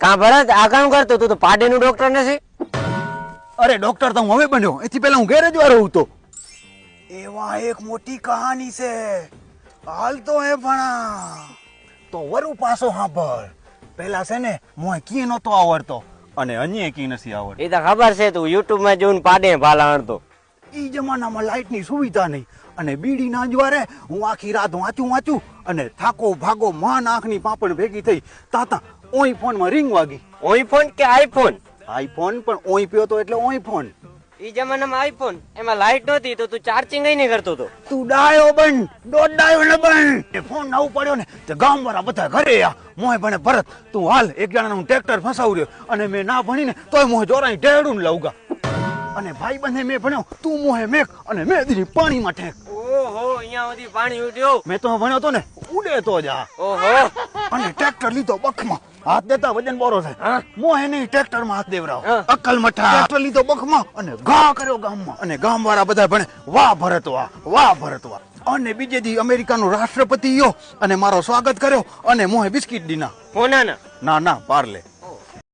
કા ભરત આ કામ કરતો તું તો પાડેનું ડોક્ટર નથી અરે ડોક્ટર તો હું હવે બન્યો. એથી પહેલા હું ગેરજવા રહું હતો એવા એક મોટી કહાની છે. હાલ તો હે ભણા. તો વરુ પાછો સાંભળ પેલા છે ને મોય કી નતો આવડતો. અને અન્ય કી નથી આવડતો. એ તો ખબર છે તું યુટ્યુબમાં જોઈને પાડે ભાલા અણતો ઈ જમાનામાં લાઇટની સુવિધા નહીં. અને બીડી ના જવારે હું આખી રાત વાંચું વાંચું અને થાકો ભાગો માન આંખની પાપણ ભેગી થઈ. તાતા ઓય ફોનમાં રિંગ વાગી. ઓઈ ફોન કે આઈફોન? આઈફોન પણ ઓઈ પીયો તો એટલે ઓઈ ફોન. ઈ જમાનામાં આઈફોન. એમાં લાઈટ નહોતી તો તું ચાર્જિંગ નહીં કરતો તો. તું ડાયો બન દોડ ડાયો ને બન. એ ફોન ના પડ્યો ને તે ગામ વાળા બધા ઘરે આ મોય ભણે ભરત તું હાલ એક જણાનું હું ફસાવ રહ્યો અને મેં ના ભણીને તોય મોય જોરાઈ ઢેડું ને લઉગા અને ભાઈ બંને મેં ભણ્યો તું મોહે મેક અને મેં દીધી પાણીમાં ઠેક ઓહો અહીંયા સુધી પાણી ઉડ્યો. મેં તો ભણ્યો તો ને ઉડે તો જા ઓહો. અને ટ્રેક્ટર લીધો બખમાં. હાથ દેતા વજન બોરો થાય મોહે નહીં ટ્રેક્ટરમાં હાથ દેવરાવ. અક્કલ મઠા ટ્રેક્ટર લીધો બખમાં અને ઘા કર્યો ગામમાં. અને ગામ વાળા બધા ભણે વાહ ભરતવા વાહ ભરતવા. અને બીજે દી અમેરિકાનો રાષ્ટ્રપતિ યો અને મારો સ્વાગત કર્યો અને મોહે બિસ્કિટ દીના. ફોનાના ના ના પાર્લે.